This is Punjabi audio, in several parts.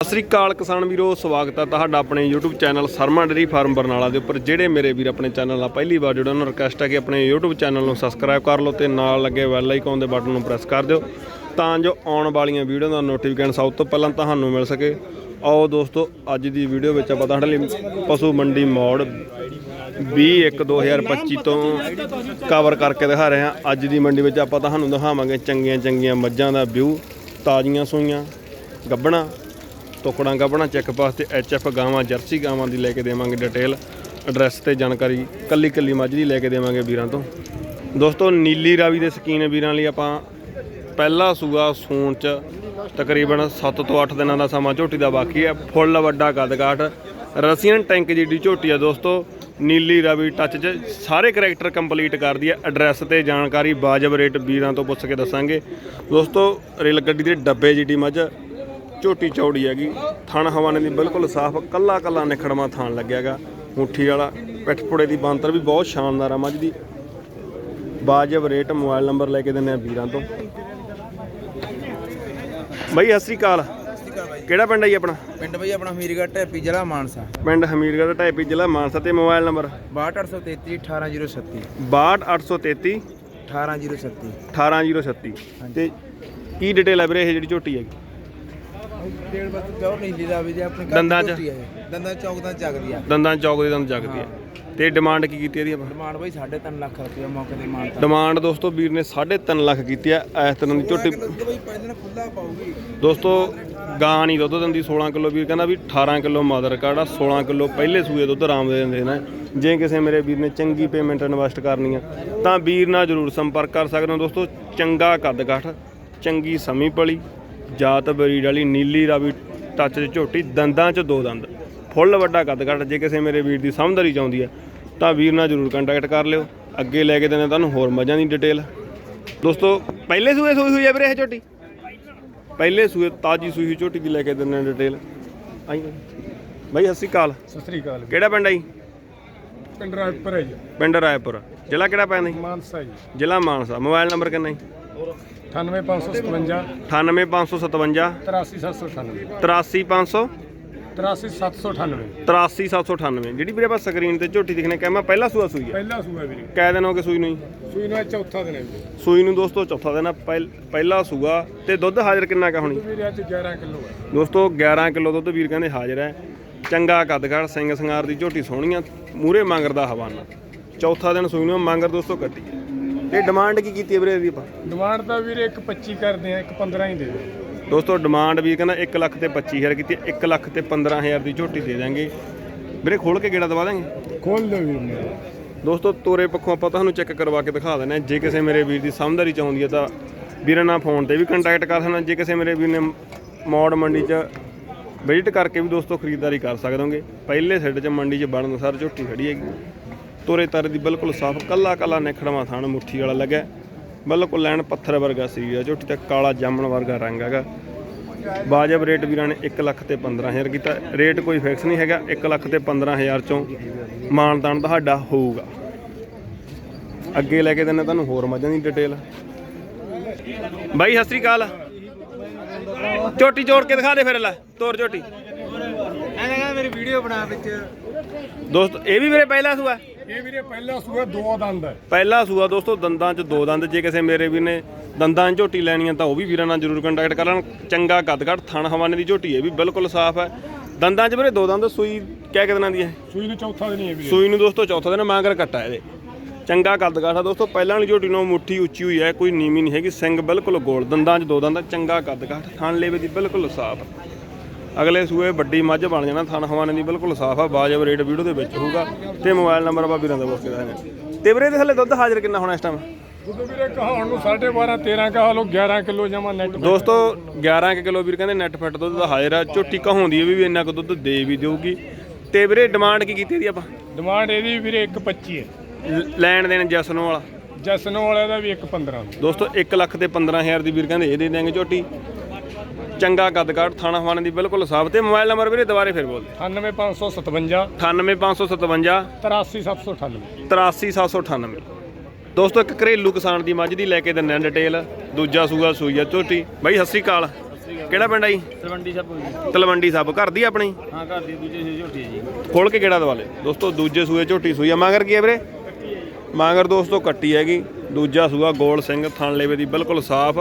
ਸਤਿ ਸ੍ਰੀ ਅਕਾਲ ਕਿਸਾਨ ਵੀਰੋ, ਸਵਾਗਤ ਹੈ ਤੁਹਾਡਾ ਆਪਣੇ YouTube channel Sharma dairy farm Barnala ਦੇ ਉੱਪਰ। ਜਿਹੜੇ ਮੇਰੇ ਵੀਰ ਆਪਣੇ ਚੈਨਲ ਨਾਲ ਪਹਿਲੀ ਵਾਰ ਜੁੜੇ, ਉਹਨਾਂ ਨੂੰ ਰਿਕਵੈਸਟ ਹੈ ਕਿ ਆਪਣੇ YouTube ਚੈਨਲ ਨੂੰ ਸਬਸਕ੍ਰਾਈਬ ਕਰ ਲਓ ਤੇ ਨਾਲ ਲੱਗੇ ਬੈਲ ਆਈਕਨ ਦੇ ਬਟਨ ਨੂੰ ਪ੍ਰੈਸ ਕਰ ਦਿਓ ਤਾਂ ਜੋ ਆਉਣ ਵਾਲੀਆਂ ਵੀਡੀਓ ਦਾ ਨੋਟੀਫਿਕੇਸ਼ਨ ਸਭ ਤੋਂ ਪਹਿਲਾਂ ਤੁਹਾਨੂੰ ਮਿਲ ਸਕੇ। ਆਓ ਦੋਸਤੋ, ਅੱਜ ਦੀ ਵੀਡੀਓ ਵਿੱਚ ਆਪਾਂ ਤੁਹਾਡੇ ਲਈ ਪਸ਼ੂ ਮੰਡੀ ਮੋੜ 21/2025 ਤੋਂ ਕਵਰ ਕਰਕੇ ਦਿਖਾ ਰਹੇ ਹਾਂ। ਅੱਜ ਦੀ ਮੰਡੀ ਵਿੱਚ ਆਪਾਂ ਤੁਹਾਨੂੰ ਦਿਖਾਵਾਂਗੇ ਚੰਗੀਆਂ ਚੰਗੀਆਂ ਮੱਝਾਂ ਦਾ ਵਿਊ, ਤਾਜ਼ੀਆਂ ਸੂਈਆਂ, ਗੱਬਣਾ ਟੁਕੜਾਂ ਗੱਬਣਾ ਚੈੱਕ ਪਾਸ ਤੇ ਐਚਐਫ ਗਾਵਾਂ, ਜਰਸੀ ਗਾਵਾਂ ਦੀ ਲੈ ਕੇ ਦੇਵਾਂਗੇ ਡਿਟੇਲ ਐਡਰੈਸ ਤੇ ਜਾਣਕਾਰੀ, ਕੱਲੀ ਕੱਲੀ ਮੱਝ ਦੀ ਲੈ ਕੇ ਦੇਵਾਂਗੇ ਵੀਰਾਂ ਤੋਂ। ਦੋਸਤੋ, ਨੀਲੀ ਰਾਵੀ ਦੇ ਸਕੀਨ ਵੀਰਾਂ ਲਈ ਆਪਾਂ ਪਹਿਲਾ ਸੂਆ ਸੂਣ ਚ ਤਕਰੀਬਨ 7 ਤੋਂ 8 ਦਿਨਾਂ ਦਾ ਸਮਾਂ, ਝੋਟੀ ਦਾ ਬਾਕੀ ਹੈ। ਫੁੱਲ, ਵੱਡਾ ਕੱਦ-ਕਾਠ ਰਸੀਅਨ ਟੈਂਕ ਜਿਹੜੀ ਝੋਟੀ ਆ ਦੋਸਤੋ, ਨੀਲੀ ਰਾਵੀ ਟੱਚ 'ਚ ਸਾਰੇ ਕਰੈਕਟਰ ਕੰਪਲੀਟ ਕਰਦੀ ਹੈ। ਐਡਰੈਸ ਤੇ ਜਾਣਕਾਰੀ ਬਾਜਬ ਰੇਟ ਵੀਰਾਂ ਤੋਂ ਪੁੱਛ ਕੇ ਦੱਸਾਂਗੇ। ਦੋਸਤੋ, ਰੇਲ ਗੱਡੀ ਦੇ ਡੱਬੇ ਜਿਹੜੀ ਮੱਝ ਝੋਟੀ ਚੌੜੀ ਹੈਗੀ। ਥਣ ਹਵਾਨੇ ਦੀ ਬਿਲਕੁਲ ਸਾਫ਼ ਕੱਲਾ ਕੱਲਾ ਨਿਖੜਵਾ ਥਾਣ ਲੱਗਿਆਗਾ ਮੁੱਠੀ ਵਾਲਾ ਪਿੱਠਪੁੜੇ ਦੀ ਬਾਂਤਰ ਵੀ ਬਹੁਤ ਸ਼ਾਨਦਾਰ ਆ ਮੱਝ ਦੀ। ਵਾਜਬ ਰੇਟ ਮੋਬਾਈਲ ਨੰਬਰ ਲੈ ਕੇ ਦਿੰਨੇ ਆ ਵੀਰਾਂ ਤੋਂ। ਬਈ ਸਤਿ ਸ੍ਰੀ ਅਕਾਲ। ਕਿਹੜਾ ਪਿੰਡ ਹੈ ਜੀ ਆਪਣਾ? ਪਿੰਡ ਬਈ ਆਪਣਾ ਹਮੀਰਗੜ੍ਹ ਢੇਪੀ ਜ਼ਿਲ੍ਹਾ ਮਾਨਸਾ। ਪਿੰਡ ਹਮੀਰਗੜ੍ਹ ਟਾਈਪੀ ਜ਼ਿਲ੍ਹਾ ਮਾਨਸਾ ਤੇ ਮੋਬਾਈਲ ਨੰਬਰ? 62833 18037 62833 18037 18037 ਤੇ ਕੀ ਡਿਟੇਲ ਹੈ ਵੀਰੇ ਇਹ ਜਿਹੜੀ ਝੋਟੀ ਹੈਗੀ? ਡੇਢ ਬੱਤ ਪਿਓਰ ਨੀਲੀ ਦਾ ਵੀ ਜੀ ਆਪਣੇ ਘਰ ਦੰਦਾਂ ਦੀ ਚ? ਝੋਟੀ ਆ ਇਹ। ਦੰਦਾਂ ਚ ਚੌਕਦਾਂ ਜਗਦੀ ਆ। ਦੰਦਾਂ ਚੌਕ ਦੇ ਦੰਦ ਜਗਦੀ ਹੈ। ਤੇ ਡਿਮਾਂਡ ਕੀ ਕੀਤੀ ਇਹਦੀ ਆਪਾਂ? ਡਿਮਾਂਡ ਬਈ 3.5 ਲੱਖ ਰੁਪਏ ਮੌਕੇ ਤੇ ਮਾਨ ਤਾਂ ਡਿਮਾਂਡ ਦੋਸਤੋ ਵੀਰ ਨੇ 3.5 ਲੱਖ ਕੀਤੀ ਆ ਇਸ ਤਰ੍ਹਾਂ ਦੀ ਝੋਟੀ ਦੁੱਧ ਬਈ ਪਹਿਲਾਂ ਖੁੱਲਾ ਪਾਉਗੀ ਦੋਸਤੋ ਗਾਂ ਨਹੀਂ ਦੁੱਧ ਦਿੰਦੀ 16 ਕਿਲੋ ਵੀਰ ਕਹਿੰਦਾ ਵੀ 18 ਕਿਲੋ ਮਦਰ ਕਾੜਾ 16 ਕਿਲੋ ਪਹਿਲੇ ਸੂਏ ਦੁੱਧ ਆਰਾਮ ਦੇ ਦਿੰਦੇ ਨੇ। ਜੇ ਕਿਸੇ ਮੇਰੇ ਵੀਰ ਨੇ ਚੰਗੀ ਪੇਮੈਂਟ ਇਨਵੈਸਟ ਕਰਨੀ ਆ ਤਾਂ ਵੀਰ ਨਾਲ ਜਰੂਰ ਸੰਪਰਕ ਕਰ ਸਕਦੇ ਹੋ ਦੋਸਤੋ ਚੰਗਾ ਕੱਦ ਕਾਠ ਚੰਗੀ ਸਮੀ ਪਲੀ ਜਾਤ ਬਰੀਡ ਵਾਲੀ ਨੀਲੀ ਰਾਵੀ ਟੱਚ ਚ ਝੋਟੀ ਦੰਦਾਂ ਚ ਦੋ ਦੰਦ। ਫੁੱਲ ਵੱਡਾ ਕੱਦ ਕਾਠ ਜੇ ਕਿਸੇ ਮੇਰੇ ਵੀਰ ਦੀ ਸਮਝਦਾਰੀ ਚਾਹੁੰਦੀ ਆ ਤਾਂ ਵੀਰ ਨਾਲ ਜਰੂਰ ਕੰਟੈਕਟ ਕਰ ਲਿਓ। ਅੱਗੇ ਲੈ ਕੇ ਦਿੰਦੇ ਤੁਹਾਨੂੰ ਹੋਰ ਮੱਝਾਂ ਦੀ ਡਿਟੇਲ ਦੋਸਤੋ ਪਹਿਲੇ ਸੂਏ ਸੂਈ ਹੋਈ ਆ ਵੀਰੇ ਇਹ ਝੋਟੀ? ਪਹਿਲੇ ਸੂਏ ਤਾਜੀ ਸੂਈ ਝੋਟੀ ਦੀ ਲੈ ਕੇ ਦਿੰਦੇ ਡਿਟੇਲ ਆਈ ਬਾਈ ਸਤਿ ਸ਼੍ਰੀ ਅਕਾਲ। ਸਤਿ ਸ੍ਰੀ ਅਕਾਲ ਕਿਹੜਾ ਪਿੰਡ ਹੈ ਜੀ? ਪਿੰਡ ਰਾਜਪੁਰ ਹੈ ਜੀ। ਪਿੰਡ ਰਾਏਪੁਰ। ਜ਼ਿਲ੍ਹਾ ਕਿਹੜਾ ਪੈਂਦਾ ਜੀ? ਮਾਨਸਾ ਜੀ। ਜ਼ਿਲ੍ਹਾ ਮਾਨਸਾ। ਮੋਬਾਈਲ ਨੰਬਰ ਕਿੰਨਾ ਜੀ? 98557 98557 83798 83500 83798 83798 ਜਿਹੜੀ ਵੀਰੇ ਆਪਾਂ ਸਕਰੀਨ ਤੇ ਝੋਟੀ ਦਿਖਨੇ ਕਹਿ ਮੈਂ ਪਹਿਲਾ ਸੂਆ ਸੂਈ ਹੈ ਪਹਿਲਾ ਸੂਆ ਵੀਰੇ। ਕਹਿ ਦਿਨ ਹੋ ਗਏ ਸੂਈ ਨੂੰ ਜੀ ਸੂਈ ਨਾਲ ਚੌਥਾ ਦਿਨ ਹੈ ਵੀਰੇ। ਸੂਈ ਨੂੰ ਦੋਸਤੋ ਚੌਥਾ ਦਿਨ ਆ ਪਹਿਲ- ਪਹਿਲਾ ਸੂਆ। ਤੇ ਦੁੱਧ ਹਾਜ਼ਰ ਕਿੰਨਾ ਕਾ ਹੋਣੀ? ਵੀਰੇ ਅੱਜ 11 ਕਿਲੋ ਹੈ ਦੋਸਤੋ 11 ਕਿਲੋ ਦੁੱਧ ਵੀਰ ਕਹਿੰਦੇ ਹਾਜ਼ਰ ਹੈ। ਚੰਗਾ ਕੱਦਗੜ ਸਿੰਘ ਸੰਗਾਰ ਦੀ ਝੋਟੀ ਸੋਹਣੀਆਂ ਮੂਰੇ ਮੰਗਰ ਦਾ ਹਵਾਨਾ। ਚੌਥਾ ਦਿਨ ਸੂਈ ਨੂੰ ਮੰਗਰ ਦੋਸਤੋ ਕੱਟੀ। ਤੇ ਡਿਮਾਂਡ ਕੀ ਕੀਤੀ ਹੈ ਵੀਰੇ ਇਹਦੀ ਆਪਾਂ? ਡਿਮਾਂਡ ਤਾਂ ਵੀਰੇ ਇੱਕ 25 ਕਰਦੇ ਆ ਇੱਕ 15 ਹੀ ਦੇ ਦਿਓ। ਦੋਸਤੋ ਡਿਮਾਂਡ ਵੀ ਕਹਿੰਦਾ 1 ਲੱਖ ਤੇ 25000 ਕੀਤੀ 1 ਲੱਖ ਤੇ 15000 ਦੀ ਝੋਟੀ ਦੇ ਦਾਂਗੇ ਵੀਰੇ ਖੋਲ ਕੇ ਗੇੜਾ ਦਵਾ ਦਾਂਗੇ? ਖੋਲ ਦਿਓ ਵੀਰੇ ਮੇਰਾ। ਦੋਸਤੋ ਤੋਰੇ ਪੱਖੋਂ ਆਪਾਂ ਤੁਹਾਨੂੰ ਚੈੱਕ ਕਰਵਾ ਕੇ ਦਿਖਾ ਦਿੰਦੇ ਹਾਂ। ਜੇ ਕਿਸੇ ਮੇਰੇ ਵੀਰ ਦੀ ਸਮਝਦਾਰੀ ਚਾਹੁੰਦੀ ਹੈ ਤਾਂ ਵੀਰਾਂ ਨਾਲ ਫੋਨ ਤੇ ਵੀ ਕੰਟੈਕਟ ਕਰ ਸਕਣਾ ਜੇ ਕਿਸੇ ਮੇਰੇ ਵੀਰ ਨੇ ਮੌੜ ਮੰਡੀ 'ਚ ਵਿਜ਼ਿਟ ਕਰਕੇ ਵੀ ਦੋਸਤੋ ਖਰੀਦਦਾਰੀ ਕਰ ਸਕਦੇ ਹੋਗੇ। ਪਹਿਲੇ ਸੈੱਟ 'ਚ ਮੰਡੀ 'ਚ ਬਣਨ ਸਾਰ ਝੋਟੀ ਖੜੀ ਹੈਗੀ। ਤੋਰੇ ਤਰ ਦੀ ਬਿਲਕੁਲ ਸਾਫ਼ ਕੱਲਾ ਕੱਲਾ ਨਿਖੜਵਾ ਥਾਣ ਮੁੱਠੀ ਵਾਲਾ ਲੱਗਿਆ ਬਿਲਕੁਲ ਲੈਣ ਪੱਥਰ ਵਰਗਾ ਸੀ ਝੋਟੀ ਤੇ ਕਾਲਾ ਜਾਮਣ ਵਰਗਾ ਰੰਗ ਹੈਗਾ। ਵਾਜਬ ਰੇਟ ਵੀਰਾਂ ਨੇ 1 ਲੱਖ ਤੇ 15000 ਕੀਤਾ। ਰੇਟ ਕੋਈ ਫਿਕਸ ਨਹੀਂ ਹੈਗਾ 1 ਲੱਖ ਤੇ 15000 ਚੋਂ ਮਾਨਦਾਨ ਤੁਹਾਡਾ ਹੋਊਗਾ। ਅੱਗੇ ਲੈ ਕੇ ਦਿੰਦੇ ਤੁਹਾਨੂੰ ਹੋਰ ਮੱਝਾਂ ਦੀ ਡਿਟੇਲ ਬਾਈ ਸਤਿ ਸ੍ਰੀ ਅਕਾਲ। ਝੋਟੀ ਜੋੜ ਕੇ ਦਿਖਾ ਦੇ ਫਿਰ ਲੈ ਤੋਰ ਝੋਟੀ। ਐਂ ਮੇਰੀ ਵੀਡੀਓ ਬਣਾ ਵਿੱਚ। ਦੋਸਤ ਇਹ ਵੀ ਮੇਰੇ ਪਹਿਲਾ ਸੂਆ। ਇਹ ਵੀਰੇ ਪਹਿਲਾ ਸੂਆ ਦੋ ਦੰਦ ਹੈ। ਪਹਿਲਾ ਸੂਆ ਦੋਸਤੋ ਦੰਦਾਂ 'ਚ ਦੋ ਦੰਦ। ਜੇ ਕਿਸੇ ਮੇਰੇ ਵੀਰ ਨੇ ਦੰਦਾਂ 'ਚ ਝੋਟੀ ਲੈਣੀ ਆ ਤਾਂ ਉਹ ਵੀ ਵੀਰਾਂ ਨਾਲ ਜਰੂਰ ਕੰਟੈਕਟ ਕਰ ਲੈਣ। ਚੰਗਾ ਕੱਦ-ਕੱਦ ਥਣ ਹਵਾਨੇ ਦੀ ਝੋਟੀ ਹੈ ਵੀ ਬਿਲਕੁਲ ਸਾਫ਼ ਹੈ। ਦੰਦਾਂ 'ਚ ਵੀਰੇ ਦੋ ਦੰਦ ਸੂਈ ਕਿਆ ਕਿ ਦਿਨਾਂ ਦੀ ਹੈ? ਸੂਈ ਨੂੰ ਚੌਥਾ ਦਿਨ ਹੀ ਹੈ ਵੀਰੇ। ਸੂਈ ਨੂੰ ਦੋਸਤੋ ਚੌਥਾ ਦਿਨ ਮਾਂਗਰ ਕੱਟਾ ਇਹਦੇ। ਚੰਗਾ ਕੱਦ ਕਾਠਾ ਦੋਸਤੋ ਪਹਿਲਾਂ ਵਾਲੀ ਝੋਟੀ ਨੂੰ ਮੁੱਠੀ ਉੱਚੀ ਹੋਈ ਹੈ ਕੋਈ ਨੀਵੀਂ ਨਹੀਂ ਹੈਗੀ ਸਿੰਘ ਬਿਲਕੁਲ ਗੋਲ। ਦੰਦਾਂ 'ਚ ਦੋ ਦੰਦ ਚੰਗਾ ਕੱਦ ਕਾਠ ਥਣ ਲੇਵੇ ਦੀ ਬਿਲਕੁਲ ਸਾਫ਼। ਅਗਲੇ ਸੂਏ ਵੱਡੀ ਮੱਝ ਬਣ ਜਾਣਾ ਥਣ ਹਵਾਨੇ ਦੀ ਬਿਲਕੁਲ ਸਾਫ਼ ਆ ਬਾਜਬ ਰੇਟ ਵੀਡੀਓ ਦੇ ਵਿੱਚ ਹੋਊਗਾ ਤੇ ਮੋਬਾਈਲ ਨੰਬਰ ਆਪਾਂ ਵੀਰਾਂ ਦਾ ਬੋਲ ਕੇ ਨੇ ਤੇ ਵੀਰੇ ਦੇ ਥੱਲੇ ਦੁੱਧ ਹਾਜ਼ਰ ਕਿੰਨਾ ਹੋਣਾ ਇਸ ਟਾਈਮ ਦੁੱਧ ਵੀਰੇ ਕਹਾਉਣ ਨੂੰ 12.5 13 ਕਹਾ ਲੋ 11 ਕਿਲੋ ਜਮਾ ਨੈਟ ਦੋਸਤੋ 11 ਕੁ ਕਿਲੋ ਵੀਰ ਕਹਿੰਦੇ ਨੈਟ ਫਿੱਟ ਦੁੱਧ ਦਾ ਹਾਜ਼ਰ ਆ। ਝੋਟੀ ਕਹਾਉਂਦੀ ਹੈ ਵੀ ਵੀ ਇੰਨਾ ਕੁ ਦੁੱਧ ਦੇ ਵੀ ਦੇਊਗੀ। ਤੇ ਵੀਰੇ ਡਿਮਾਂਡ ਕੀ ਕੀਤੀ ਇਹਦੀ ਆਪਾਂ? ਡਿਮਾਂਡ ਇਹਦੀ ਵੀਰੇ 1.25 ਹੈ। ਲੈਣ ਦੇਣ ਜਸਨੋਂ ਵਾਲਾ। ਜਸਨੋ ਵਾਲੇ ਦਾ ਵੀ 1.15 ਦੋਸਤੋ 1 ਲੱਖ ਤੇ 15000 ਦੀ ਵੀਰ ਕਹਿੰਦੇ ਇਹ ਦੇ ਦੇਣਗੇ ਝੋਟੀ। ਚੰਗਾ ਕੱਦ ਕਾਠ ਥਾਣਾ ਹਵਾਨੇ ਦੀ ਬਿਲਕੁਲ ਸਾਫ਼ ਤੇ ਮੋਬਾਈਲ ਨੰਬਰ ਵੀਰੇ ਦੁਬਾਰੇ ਫਿਰ ਬੋਲ 98557 98557 83798 83798 ਦੋਸਤੋ ਇੱਕ ਘਰੇਲੂ ਕਿਸਾਨ ਦੀ ਮੱਝ ਦੀ ਲੈ ਕੇ ਦਿੰਦੇ ਆ ਡਿਟੇਲ। ਦੂਜਾ ਸੂਆ ਸੂਈ ਆ ਝੋਟੀ। ਬਾਈ ਸਤਿ ਸ੍ਰੀ ਅਕਾਲ। ਕਿਹੜਾ ਪਿੰਡ ਆ ਜੀ? ਤਲਵੰਡੀ ਸਾਹਿਬ ਜੀ ਤਲਵੰਡੀ ਸਾਬ ਘਰ ਦੀ ਆਪਣੀ? ਹਾਂ ਘਰ ਦੀ ਦੂਜੇ ਸੀ ਝੋਟੀ ਜੀ। ਖੋਲ ਕੇ ਕਿਹੜਾ ਦਵਾਲੇ? ਦੋਸਤੋ ਦੂਜੇ ਸੂਏ ਝੋਟੀ ਸੂਈ ਆ ਮਾਂਗਰ ਕੀ ਹੈ ਵੀਰੇ? ਮਾਂਗਰ ਦੋਸਤੋ ਕੱਟੀ ਹੈਗੀ। ਦੂਜਾ ਸੂਆ ਗੋਲ ਸਿੰਘ ਥਣ ਲੇਵੇ ਦੀ ਬਿਲਕੁਲ ਸਾਫ਼।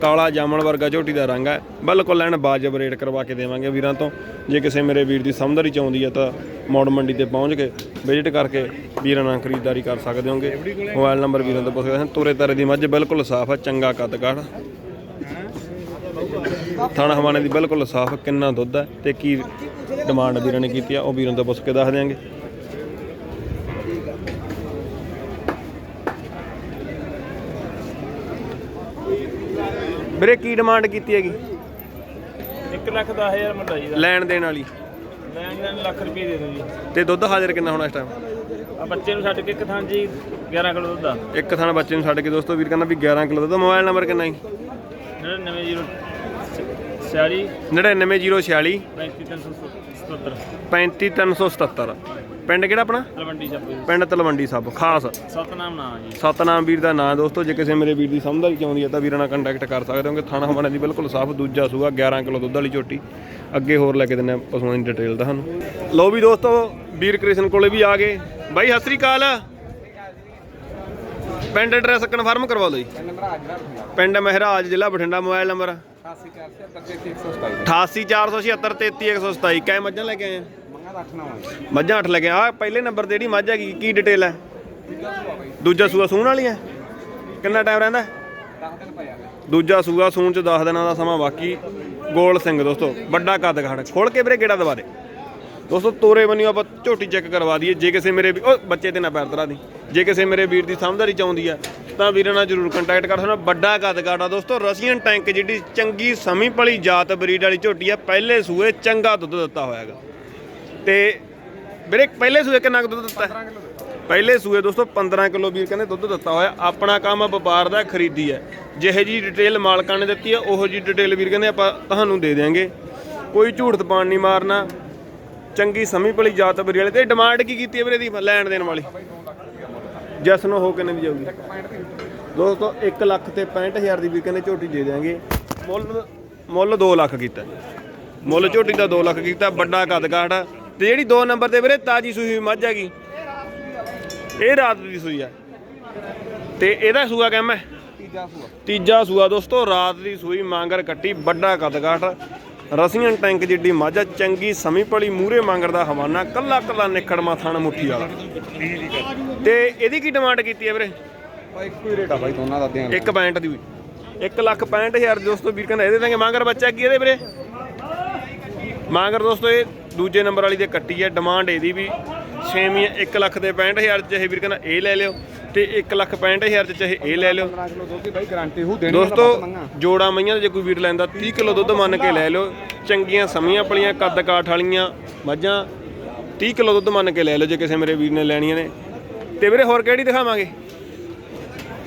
ਕਾਲਾ ਜਾਮਣ ਵਰਗਾ ਝੋਟੀ ਦਾ ਰੰਗ ਹੈ। ਬਿਲਕੁਲ ਲੈਣ ਬਾਜਬ ਰੇਟ ਕਰਵਾ ਕੇ ਦੇਵਾਂਗੇ ਵੀਰਾਂ ਤੋਂ। ਜੇ ਕਿਸੇ ਮੇਰੇ ਵੀਰ ਦੀ ਸਮਝਦਾਰੀ ਆਉਂਦੀ ਹੈ ਤਾਂ ਮੌੜ ਮੰਡੀ ਤੇ ਪਹੁੰਚ ਕੇ ਵਿਜ਼ਿਟ ਕਰਕੇ ਵੀਰਾਂ ਨਾਲ ਖਰੀਦਦਾਰੀ ਕਰ ਸਕਦੇ ਹੋਗੇ। ਮੋਬਾਈਲ ਨੰਬਰ ਵੀਰਾਂ ਤੋਂ ਪੁੱਛ ਸਕਦੇ ਹਾਂ ਤੁਰੇ ਤਰੇ ਦੀ ਮੱਝ ਬਿਲਕੁਲ ਸਾਫ਼ ਹੈ, ਚੰਗਾ ਕੱਦ ਕਾਠ। ਥਾਣਾ ਹਵਾਨੇ ਦੀ ਬਿਲਕੁਲ ਸਾਫ਼, ਕਿੰਨਾ ਦੁੱਧ ਹੈ ਤੇ ਕੀ ਡਿਮਾਂਡ ਵੀਰਾਂ ਨੇ ਕੀਤੀ ਆ ਉਹ ਵੀਰਾਂ ਤੋਂ ਪੁੱਛ ਕੇ ਦੱਸ ਦਿਆਂਗੇ। ਵੀਰੇ ਕੀ ਡਿਮਾਂਡ ਕੀਤੀ ਹੈਗੀ? 1 ਲੱਖ 10000 ਮੁੰਡਾ ਜੀ ਦਾ। ਲੈਣ ਦੇਣ ਵਾਲੀ। ਲੈਣ ਦੇਣ ਲੱਖ ਰੁਪਏ ਦੇ ਦਿਓ ਜੀ। ਤੇ ਦੁੱਧ ਹਾਜ਼ਰ ਕਿੰਨਾ ਹੋਣਾ ਇਸ ਟਾਈਮ ਆ ਬੱਚੇ ਨੂੰ ਛੱਡ ਕੇ ਇੱਕ ਥਾਂ ਜੀ 11 ਕਿਲੋ ਦੁੱਧ ਆ। ਇੱਕ ਥਾਣਾ ਬੱਚੇ ਨੂੰ ਛੱਡ ਕੇ ਦੋਸਤੋ ਵੀਰ ਕਹਿੰਦਾ ਵੀ 11 ਕਿਲੋ ਦੁੱਧ ਮੋਬਾਈਲ ਨੰਬਰ ਕਿੰਨਾ ਹੈ 99 ਸਿਆਰੀ 99046 35377 35377 ਪਿੰਡ ਕਿਹੜਾ ਆਪਣਾ? ਤਲਵੰਡੀ ਸਾਹਿਬ ਜੀ ਪਿੰਡ ਤਲਵੰਡੀ ਸਾਬ ਖਾਸ। ਸਤਨਾਮ ਨਾਮ ਜੀ। ਸਤਨਾਮ ਵੀਰ ਦਾ ਨਾਂ ਦੋਸਤੋ ਜੇ ਕਿਸੇ ਮੇਰੇ ਵੀਰ ਦੀ ਸਮਝਦਾਰੀ ਚਾਹੁੰਦੀ ਹੈ ਤਾਂ ਵੀਰਾਂ ਨਾਲ ਕੰਟੈਕਟ ਕਰ ਸਕਦੇ ਹੋਗੇ ਥਾਣਾ ਹਵਾਨੇ ਦੀ ਬਿਲਕੁਲ ਸਾਫ਼ ਦੂਜਾ ਸੂਆ 11 ਕਿਲੋ ਦੁੱਧ ਵਾਲੀ ਝੋਟੀ। ਅੱਗੇ ਹੋਰ ਲੈ ਕੇ ਦਿੰਦੇ ਆ ਪਸ਼ੂਆਂ ਦੀ ਡਿਟੇਲ ਦਾ ਸਾਨੂੰ ਲੋ ਵੀ ਦੋਸਤੋ ਵੀਰ ਕ੍ਰਿਸ਼ਨ ਕੋਲੇ ਵੀ ਆ ਗਏ। ਬਾਈ ਸਤਿ ਸ੍ਰੀ ਅਕਾਲ। ਪਿੰਡ ਐਡਰੈਸ ਕਨਫਰਮ ਕਰਵਾ ਲਓ ਜੀ। ਪਿੰਡ ਮਹਿਰਾਜ ਜ਼ਿਲ੍ਹਾ ਬਠਿੰਡਾ ਮੋਬਾਈਲ ਨੰਬਰ। 88476 ਕੈ ਮੱਝਾਂ ਲੈ ਕੇ ਆਏ ਆ? ਮੱਝਾਂ ਅੱਠ ਲੱਗਿਆ ਕੇ ਆ। ਪਹਿਲੇ ਨੰਬਰ ਤੇ ਜਿਹੜੀ ਮੱਝ ਹੈਗੀ, ਕੀ ਡਿਟੇਲ ਹੈ? ਦੂਜਾ ਸੂਆ ਸੂਣ ਵਾਲੀ ਹੈ? ਕਿੰਨਾ ਟਾਈਮ ਰਹਿੰਦਾ? ਦੂਜਾ ਸੂਆ ਸੂਣ ਚ 10 ਦਿਨਾਂ ਦਾ ਸਮਾਂ ਬਾਕੀ। ਗੋਲ ਸਿੰਘ ਦੋਸਤੋ, ਵੱਡਾ ਕੱਦ ਘੜ ਖੋਲ ਕੇ ਵੀਰੇ ਗੇੜਾ ਦਵਾ ਦੇ। ਦੋਸਤੋ, ਤੋਰੇ ਬੰਨਿਓ ਆਪਾਂ ਝੋਟੀ ਚੈੱਕ ਕਰਵਾ ਦਈਏ। ਜੇ ਕਿਸੇ ਮੇਰੇ ਉਹ ਬੱਚੇ ਤੇ ਨਾ ਪੈਰ ਤਰਾ ਦੀ। ਜੇ ਕਿਸੇ ਮੇਰੇ ਵੀਰ ਦੀ ਸਮਝਦਾਰੀ ਚਾਹੁੰਦੀ ਆ ਤਾਂ ਵੀਰਾਂ ਨਾਲ ਜਰੂਰ ਕੰਟੈਕਟ ਕਰ ਸਕਦਾ। ਵੱਡਾ ਕੱਦ ਕਾਟਾ ਦੋਸਤੋ ਰਸ਼ੀਅਨ ਟੈਂਕ ਜਿਹੜੀ ਚੰਗੀ ਸਮੀ ਪਲੀ ਜਾਤ ਬਰੀਡ ਵਾਲੀ ਝੋਟੀ ਆ ਪਹਿਲੇ ਸੂਏ ਚੰਗਾ ਦੁੱਧ ਦਿੱਤਾ ਹੋਇਆਗਾ ਤੇ ਵੀਰੇ ਪਹਿਲੇ ਸੂਏ ਕਿੰਨਾ ਕੁ ਦੁੱਧ ਦਿੱਤਾ? ਪਹਿਲੇ ਸੂਏ ਦੋਸਤੋ 15 ਕਿਲੋ ਵੀਰ ਕਹਿੰਦੇ ਦੁੱਧ ਦਿੱਤਾ ਹੋਇਆ। ਆਪਣਾ ਕੰਮ ਵਪਾਰ ਦਾ ਖਰੀਦੀ ਹੈ ਜਿਹੇ ਜੀ ਡਿਟੇਲ ਮਾਲਕਾਂ ਨੇ ਦਿੱਤੀ ਹੈ ਉਹੋ ਜੀ ਡਿਟੇਲ ਵੀਰ ਕਹਿੰਦੇ ਆਪਾਂ ਤੁਹਾਨੂੰ ਦੇ ਦਿਆਂਗੇ। ਕੋਈ ਝੂਠ ਤਪਾਣ ਨਹੀਂ ਮਾਰਨਾ। ਚੰਗੀ ਸਮੀ ਭਲੀ ਜਾਤ ਬਰੀ ਵਾਲੇ। ਤੇ ਡਿਮਾਂਡ ਕੀ ਕੀਤੀ ਹੈ ਵੀਰੇ ਦੀ ਲੈਣ ਦੇਣ ਵਾਲੀ? ਜਸ ਨੂੰ ਹੋ ਕਿੰਨੇ ਦੀ ਜਾਊਗੀ? ਦੋਸਤੋ 1 ਲੱਖ ਤੇ 65000 ਦੀ ਵੀ ਕਹਿੰਦੇ ਝੋਟੀ ਦੇ ਦਿਆਂਗੇ। ਮੁੱਲ ਮੁੱਲ 2 ਲੱਖ ਕੀਤਾ। ਮੁੱਲ ਝੋਟੀ ਦਾ 2 ਲੱਖ ਕੀਤਾ ਵੱਡਾ ਕੱਦ ਕਾਠ ਆ। ਤੇ ਜਿਹੜੀ 2 ਨੰਬਰ ਤੇ ਵੀਰੇ ਤਾਜੀ ਸੂਈ ਹੋਈ ਮੱਝ ਹੈਗੀ। ਇਹ ਰਾਤ ਦੀ ਸੂਈ ਆ। ਤੇ ਇਹਦਾ ਸੂਆ ਕਿੰਮ ਹੈ? ਤੀਜਾ ਸੂਆ। ਦੋਸਤੋ ਰਾਤ ਦੀ ਸੂਈ ਮਾਂਗਰ ਕੱਟੀ ਵੱਡਾ ਕੱਦ ਕਾਠ ਰਸੀਅਨ ਟੈਂਕ ਜਿੱਡੀ ਮੱਝ ਚੰਗੀ ਸਮੀ ਪਲੀ ਮੂਰੇ ਮਾਂਗਰ ਦਾ ਹਵਾਨਾ ਕੱਲਾ ਕੱਲਾ ਨਿਖੜਮਾ ਥਣ ਮੁੱਠੀ ਵਾਲਾ। ਤੇ ਇਹਦੀ ਕੀ ਡਿਮਾਂਡ ਕੀਤੀ ਹੈ ਵੀਰੇ? ਇੱਕੋ ਹੀ ਰੇਟ ਆ ਬਾਈ ਦੋਨਾਂ ਦਾ ਦੇਣ ਇੱਕ ਪੈਂਟ ਦੀ 1 ਲੱਖ 65000 ਦੋਸਤੋ ਵੀਰ ਕਹਿੰਦਾ ਇਹਦੇ ਦਾਂਗੇ ਮਾਂਗਰ ਬੱਚਾ ਕੀ ਇਹਦੇ ਵੀਰੇ? ਮਾਂਗਰ ਦੋਸਤੋ ਇਹ ਦੂਜੇ ਨੰਬਰ ਵਾਲੀ ਦੇ ਕੱਟੀ ਹੈ ਡਿਮਾਂਡ ਇਹਦੀ ਵੀ ਛੇਵੀਂ 1 ਲੱਖ ਦੇ 65000 ਚ ਚਾਹੇ ਵੀਰ ਕਹਿੰਦਾ ਇਹ ਲੈ ਲਿਓ ਤੇ 1 ਲੱਖ 65000 ਚ ਚਾਹੇ ਇਹ ਲੈ ਲਿਓ। ਦੋਸਤੋ, ਜੋੜਾ ਮਈਆਂ ਦਾ ਜੇ ਕੋਈ ਵੀਰ ਲੈਂਦਾ 30 ਕਿਲੋ ਦੁੱਧ ਮੰਨ ਕੇ ਲੈ ਲਿਓ। ਚੰਗੀਆਂ ਸਮੀਆਂ ਪਲੀਆਂ, ਕੱਦ ਕਾਠ ਵਾਲੀਆਂ, ਮੱਝਾਂ 30 ਕਿਲੋ ਦੁੱਧ ਮੰਨ ਕੇ ਲੈ ਲਿਓ ਜੇ ਕਿਸੇ ਮੇਰੇ ਵੀਰ ਨੇ ਲੈਣੀਆਂ ਨੇ। ਤੇ ਵੀਰੇ ਹੋਰ ਕਿਹੜੀ ਦਿਖਾਵਾਂਗੇ?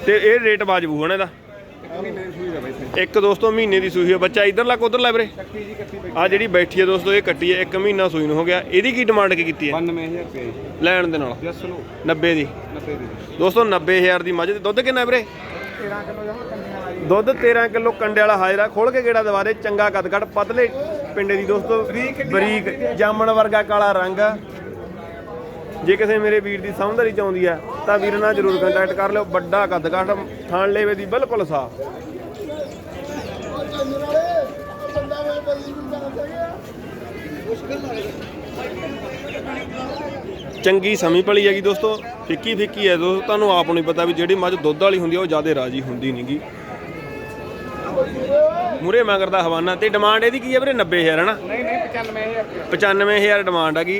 ਤੇ ਇਹ ਰੇਟ ਵਾਜਬੂ ਹੋਣਾ ਇਹਦਾ। ਦੀ ਦਾ ਇੱਕ ਦੋਸਤੋ ਮਹੀਨੇ ਦੀ ਸੂਈ ਹੈ ਬੱਚਾ ਇਧਰ ਲੱਗ ਉਧਰ ਲੈ ਵੀਰੇ? ਕੱਟੀ ਕੱਟੀ ਆ ਜਿਹੜੀ ਬੈਠੀ ਹੈ ਦੋਸਤੋ ਇਹ ਕੱਟੀ ਹੈ ਇੱਕ ਮਹੀਨਾ ਸੂਈ ਨੂੰ ਹੋ ਗਿਆ। ਇਹਦੀ ਕੀ ਡਿਮਾਂਡ ਕੀ ਕੀਤੀ ਹੈ 92000 ਰੁਪਏ ਜੀ। ਲੈਣ ਦੇ ਨਾਲ। ਜਸ ਲੋ 90 ਦੀ। 90 ਦੀ। ਦੋਸਤੋ 90000 ਦੀ ਮੱਝ। ਤੇ ਦੁੱਧ ਕਿੰਨਾ ਵੀਰੇ? 13 ਕਿਲੋ ਜਮਾ ਕੰਨੀਆਂ ਵਾਲੀ। ਦੁੱਧ 13 ਕਿਲੋ ਕੰਡੇ ਵਾਲਾ ਹਾਜ਼ਰਾ। ਖੋਲ ਕੇ ਗੇੜਾ ਦਵਾਰੇ ਚੰਗਾ ਕੱਦਕੜ। ਪਤਲੇ ਪਿੰਡੇ ਦੀ ਦੋਸਤੋ ਬਰੀਕ ਜਾਮਣ ਵਰਗਾ ਕਾਲਾ ਰੰਗ। ਜੇ ਕਿਸੇ ਮੇਰੇ ਵੀਰ ਦੀ ਸਮਝਦਾਰੀ ਚਾਹੁੰਦੀ ਹੈ, ਤਾਂ ਵੀਰ ਨਾਲ ਜਰੂਰ ਕੰਟੈਕਟ ਕਰ ਲਿਓ। ਵੱਡਾ ਕੱਦਕੜ ਥਾਣ ਲੇਵੇ ਦੀ ਬਿਲਕੁਲ ਸਾਫ਼। ਚੰਗੀ ਸਮੀ ਪਲੀ ਹੈਗੀ ਦੋਸਤੋ। ਫਿੱਕੀ ਫਿੱਕੀ ਹੈ ਦੋਸਤੋ। ਤੁਹਾਨੂੰ ਆਪ ਨੂੰ ਪਤਾ ਵੀ ਜਿਹੜੀ ਮੱਝ ਦੁੱਧ ਵਾਲੀ ਹੁੰਦੀ ਹੈ ਉਹ ਜ਼ਿਆਦਾ ਰਾਜੀ ਹੁੰਦੀ ਨਹੀਂਗੀ ਮੂਰੇ ਮਗਰ ਦਾ ਹਵਾਨਾ ਤੇ ਡਿਮਾਂਡ ਇਹਦੀ ਕੀ ਹੈ ਵੀਰੇ? 90000 ਹੈ ਨਾ? ਨਹੀਂ ਨਹੀਂ 95000 ਰੁਪਏ 95000 ਡਿਮਾਂਡ ਹੈਗੀ